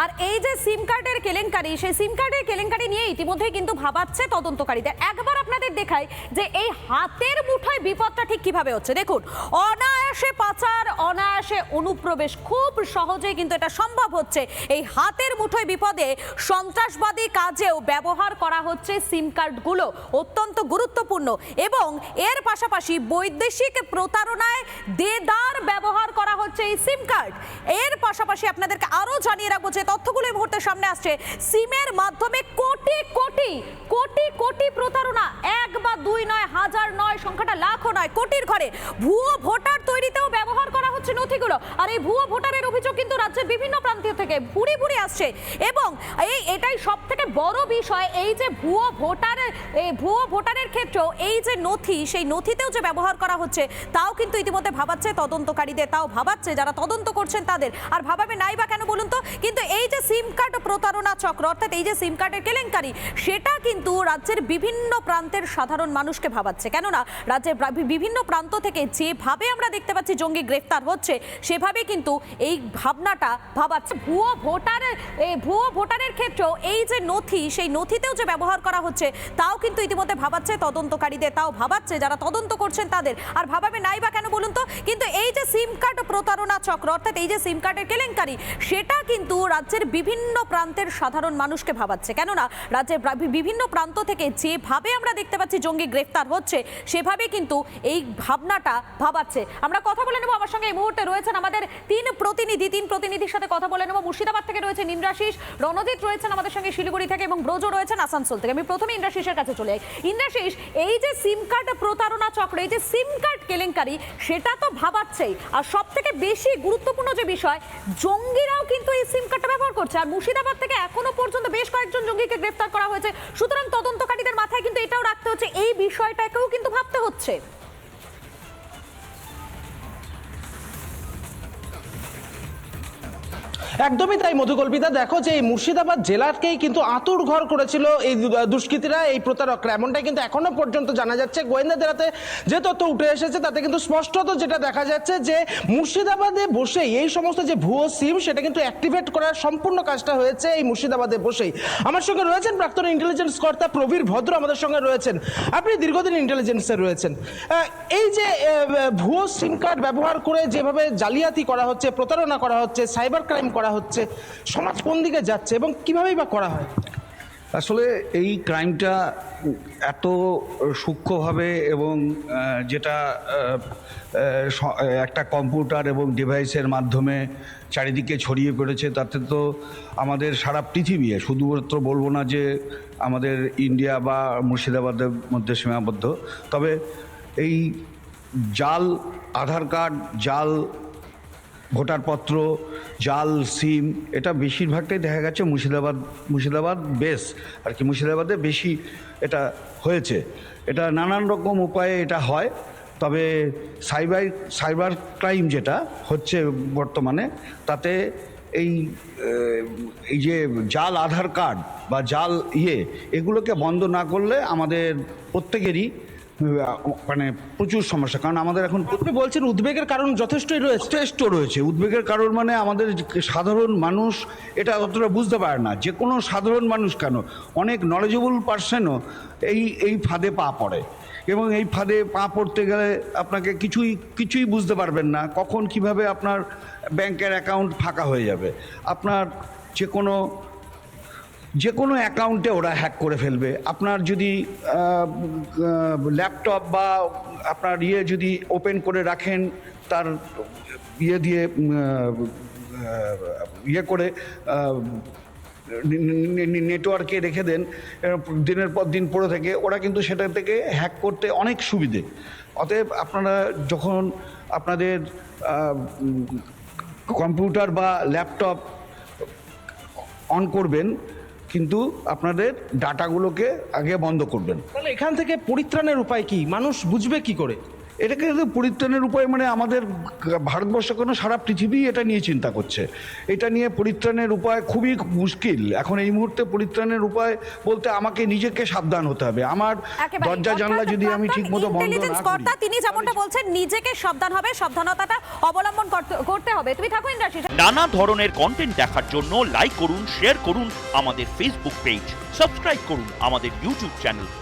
আর এই যে সিম কার্ডের কেলেঙ্কারি, সেই সিম কার্ডের কেলেঙ্কারি নিয়ে ইতিমধ্যে কিন্তু ভাবাচ্ছে তদন্তকারীদের একবার আপনাদের দেখাই যে এই হাতের মুঠোয় বিপদটা ঠিক কীভাবে হচ্ছে। দেখুন, অনায়াসে পাচার, অনায়াসে অনুপ্রবেশ খুব সহজেই কিন্তু এটা সম্ভব হচ্ছে। এই হাতের মুঠোয় বিপদে সন্ত্রাসবাদী কাজেও ব্যবহার করা হচ্ছে সিম কার্ডগুলো। অত্যন্ত গুরুত্বপূর্ণ এবং এর পাশাপাশি বৈদেশিক প্রতারণায় দেদার ব্যবহার করা হচ্ছে এই সিম কার্ড। এর পাশাপাশি আপনাদেরকে আরও জানিয়ে রাখব যে তথ্যগুলো এই মুহূর্তে সামনে আসছে। সিমের মাধ্যমে কোটি কোটি কোটি কোটি প্রতারণা। এক বা দুই নয়, হাজার নয়, সংখ্যাটা লাখও নয়, কোটির ঘরে। ভুয়ো ভোটার তৈরিতেও ব্যবহার করা হচ্ছে নথিগুলো আর এই ভুয়ো ভোটারের অভিযোগ কিন্তু রাজ্যের বিভিন্ন প্রান্ত থেকে ভুরি ভুরি আসছে। এবং এই এটাই সব থেকে বড় বিষয়, এই যে ভুয়ো ভোটারের এই ভুয়ো ভোটারের ক্ষেত্রেও এই যে নথি, সেই নথিতেও যে ব্যবহার করা হচ্ছে, তাও কিন্তু ইতিমধ্যে ভাবাচ্ছে তদন্তকারীদের, তাও ভাবাচ্ছে যারা তদন্ত করছেন তাদের। আর ভাবাবে নাই বা কেন বলুন তো? কিন্তু এই যে সিম কার্ড প্রতারণা চক্র, অর্থাৎ এই যে সিম কার্ডের কেলেঙ্কারি, সেটা কিন্তু রাজ্যের বিভিন্ন প্রান্তের সাধারণ মানুষকে ভাবাচ্ছে। কেননা, রাজ্যের বিভিন্ন প্রান্ত থেকে যেভাবে আমরা দেখতে পাচ্ছি জঙ্গি গ্রেফতার হচ্ছে সেভাবে কিন্তু এই ভাবনাটা ভাবাচ্ছে। ভুয়ো ভোটারের এই ভুয়ো ভোটারের ক্ষেত্রেও এই যে নথি, সেই নথিতেও যে ব্যবহার করা হচ্ছে, তাও কিন্তু ইতিমধ্যে ভাবাচ্ছে তদন্তকারীদের, তাও ভাবাচ্ছে যারা তদন্ত করছেন তাদের। আর ভাবাবে নাই বা কেন বলুন তো? কিন্তু এই যে সিম কার্ড প্রতারণা চক্র, অর্থাৎ এই যে সিম কার্ডের কেলেঙ্কারি, সেটা কিন্তু রাজ্যের বিভিন্ন প্রান্তের সাধারণ মানুষকে ভাবাচ্ছে। কেননা রাজ্যের বিভিন্ন প্রান্ত থেকে যেভাবে আমরা দেখতে পাচ্ছি জঙ্গি গ্রেফতার হচ্ছে, সেভাবে কিন্তু এই ভাবনাটা ভাবাচ্ছে। আমরা কথা বলে নেব আমার সঙ্গে এই মুহূর্তে রয়েছেন আমাদের তিন প্রতিনিধি, তিন প্রতিনিধির সাথে কথা বলে নেব। মুর্শিদাবাদ থেকে রয়েছেন ইন্দ্রাশিস রণজিৎ রয়েছেন আমাদের সঙ্গে শিলিগুড়ি থেকে এবং ব্রজ রয়েছেন আসানসোল থেকে। আমি প্রথমে ইন্দ্রাশিসের কাছে চলে যাই। ইন্দ্রাশিস এই যে সিম কার্ড প্রতারণা চক্র, এই যে সিম কার্ড কেলেঙ্কারি, সেটা তো ভাবাচ্ছেই। আর সব থেকে বেশি গুরুত্বপূর্ণ যে বিষয়, জঙ্গিরাও কিন্তু এই সিম কার্ডটা ব্যবহার করছে। আর মুর্শিদাবাদ থেকে এখনও পর্যন্ত বেশ কয়েকজন জঙ্গিকে গ্রেফতার করা হয়েছে। সুতরাং তদন্তকারীদের মাথায় কিন্তু এটাও রাখতে হচ্ছে। এই বিষয়টাকেও কিন্তু ভাবতে হচ্ছে। একদমই তাই, মধুকল্পিতা। দেখো যে এই মুর্শিদাবাদ জেলাকেই কিন্তু আতুর ঘর করেছিল এই দুষ্কৃতীরা, এই প্রতারকরা। এমনটাই কিন্তু এখনও পর্যন্ত জানা যাচ্ছে। গোয়েন্দাদের হাতে যে তথ্য উঠে এসেছে, তাতে কিন্তু স্পষ্টত যেটা দেখা যাচ্ছে যে মুর্শিদাবাদে বসেই এই সমস্ত যে ভুয়ো সিম, সেটা কিন্তু অ্যাক্টিভেট করার সম্পূর্ণ কাজটা হয়েছে এই মুর্শিদাবাদে বসেই। আমার সঙ্গে রয়েছেন প্রাক্তন ইন্টেলিজেন্স কর্তা প্রবীর ভদ্র, আমাদের সঙ্গে রয়েছেন। আপনি দীর্ঘদিন ইন্টেলিজেন্সে রয়েছেন। এই যে ভুয়ো সিম কার্ড ব্যবহার করে যেভাবে জালিয়াতি করা হচ্ছে, প্রতারণা করা হচ্ছে সাইবার ক্রাইম করা হচ্ছে, সমাজ কোন দিকে যাচ্ছে এবং কিভাবেই বা করা হয়? আসলে এই ক্রাইমটা এত সূক্ষ্মভাবে এবং যেটা একটা কম্পিউটার এবং ডিভাইসের মাধ্যমে চারিদিকে ছড়িয়ে পড়েছে, তাতে তো আমাদের সারা পৃথিবী, শুধুমাত্র বলব না যে আমাদের ইন্ডিয়া বা মুর্শিদাবাদের মধ্যে সীমাবদ্ধ। তবে এই জাল, আধার কার্ড, জাল ভোটারপত্র, জাল, সিম, এটা বেশিরভাগটাই দেখা গেছে মুর্শিদাবাদ মুর্শিদাবাদ বেস আর কি মুর্শিদাবাদে বেশি এটা হয়েছে। এটা নানান রকম উপায়ে এটা হয়, তবে সাইবার সাইবার ক্রাইম যেটা হচ্ছে বর্তমানে, তাতে এই এই যে জাল আধার কার্ড বা জাল ইয়ে এগুলোকে বন্ধ না করলে আমাদের প্রত্যেকেরই মানে প্রচুর সমস্যা। কারণ আমাদের এখন আপনি বলছেন উদ্বেগের কারণ যথেষ্টই রয়েছে। যথেষ্ট রয়েছে। উদ্বেগের কারণ মানে আমাদের সাধারণ মানুষ এটা অতটা বুঝতে পারে না। যে কোনো সাধারণ মানুষ কেন? অনেক নলেজেবল পার্সনও এই এই ফাঁদে পা পড়ে। এবং এই ফাঁদে পা পড়তে গেলে আপনাকে কিছুই কিছুই বুঝতে পারবেন না। কখন কীভাবে আপনার ব্যাংকের অ্যাকাউন্ট ফাঁকা হয়ে যাবে। আপনার যে কোনো যে কোনো অ্যাকাউন্টে ওরা হ্যাক করে ফেলবে। আপনার যদি ল্যাপটপ বা আপনার ইয়ে যদি ওপেন করে রাখেন, তার ইয়ে দিয়ে ইয়ে করে নেটওয়ার্কে রেখে দেন দিনের পর দিন পড়ে থেকে, ওরা কিন্তু সেটা থেকে হ্যাক করতে অনেক সুবিধে। অতএব আপনারা যখন আপনাদের কম্পিউটার বা ল্যাপটপ অন করবেন কিন্তু আপনাদের ডাটাগুলোকে আগে বন্ধ করবেন। তাহলে এখান থেকে পরিত্রাণের উপায় কি? মানুষ বুঝবে কি করে? এটাকে কিন্তু পরিত্রাণের উপায় মানে আমাদের ভারতবর্ষ কেন সারা পৃথিবী এটা নিয়ে চিন্তা করছে। এটা নিয়ে পরিত্রাণের উপায় খুবই মুশকিল। এখন এই মুহূর্তে পরিত্রাণের উপায় বলতে আমাকে নিজেকে সাবধান হতে হবে। আমার। দরজা জানলা যদি আমি প্রাক্তন ঠিক মতো বন্ধ না করি। তিনি যেমনটা বলছেন নিজেকে সাবধান হবে সাবধানতাটা অবলম্বন করতে- করতে হবে। তুমি থাকো ইন্দ্রাশিস নানা ধরনের কন্টেন্ট দেখার জন্য লাইক করুন শেয়ার করুন আমাদের ফেসবুক পেজ সাবস্ক্রাইব করুন আমাদের ইউটিউব চ্যানেল